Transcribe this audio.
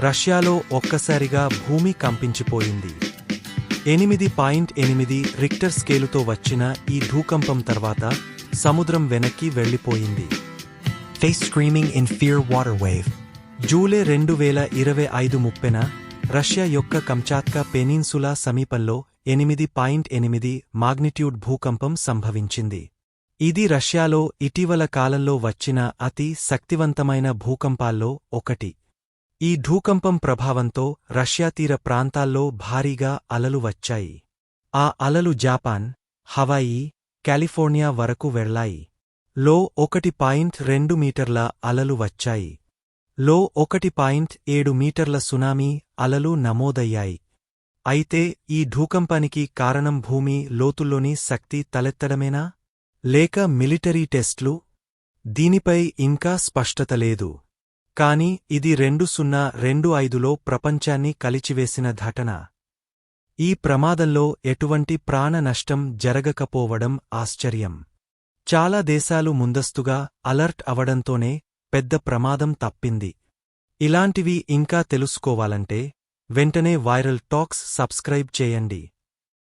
రష్యాలో ఒక్కసారిగా భూమి కంపించిపోయింది. ఎనిమిది పాయింట్ ఎనిమిది రిక్టర్ స్కేలుతో వచ్చిన ఈ భూకంపం తర్వాత సముద్రం వెనక్కి వెళ్ళిపోయింది Face screaming in fear water wave. July రెండు వేల ఇరవై ఐదు ముప్పెన రష్యా యొక్క కంచాత్కా పెనిన్సులా సమీపంలో ఎనిమిది పాయింట్ ఎనిమిది మాగ్నిట్యూడ్ భూకంపం సంభవించింది. ఇది రష్యాలో ఇటీవల కాలంలో వచ్చిన అతి శక్తివంతమైన భూకంపాల్లో ఒకటి. ఈ భూకంపం ప్రభావంతో రష్యా తీర ప్రాంతాల్లో భారీగా అలలు వచ్చాయి. ఆ అలలు జాపాన్ హవాయి కాలిఫోర్నియా వరకు వెళ్ళాయి. లో ఒకటి పాయింట్ రెండు మీటర్ల అలలు వచ్చాయి. లో ఒకటి పాయింట్ ఏడు మీటర్ల సునామీ అలలు నమోదయ్యాయి. అయితే ఈ భూకంపానికి కారణం భూమి లోతుల్లోని శక్తి తలెత్తడమేనా? లేక మిలిటరీ టెస్ట్లు? దీనిపై ఇంకా స్పష్టత లేదు. కాని ఇది రెండు సున్నా రెండు ఐదులో ప్రపంచాన్ని కలిచివేసిన ఘటన. ఈ ప్రమాదంలో ఎటువంటి ప్రాణ నష్టం జరగకపోవడం ఆశ్చర్యం. చాలా దేశాలు ముందస్తుగా అలర్ట్ అవడంతోనే పెద్ద ప్రమాదం తప్పింది. ఇలాంటివి ఇంకా తెలుసుకోవాలంటే వెంటనే వైరల్ టాక్స్ సబ్స్క్రైబ్ చేయండి.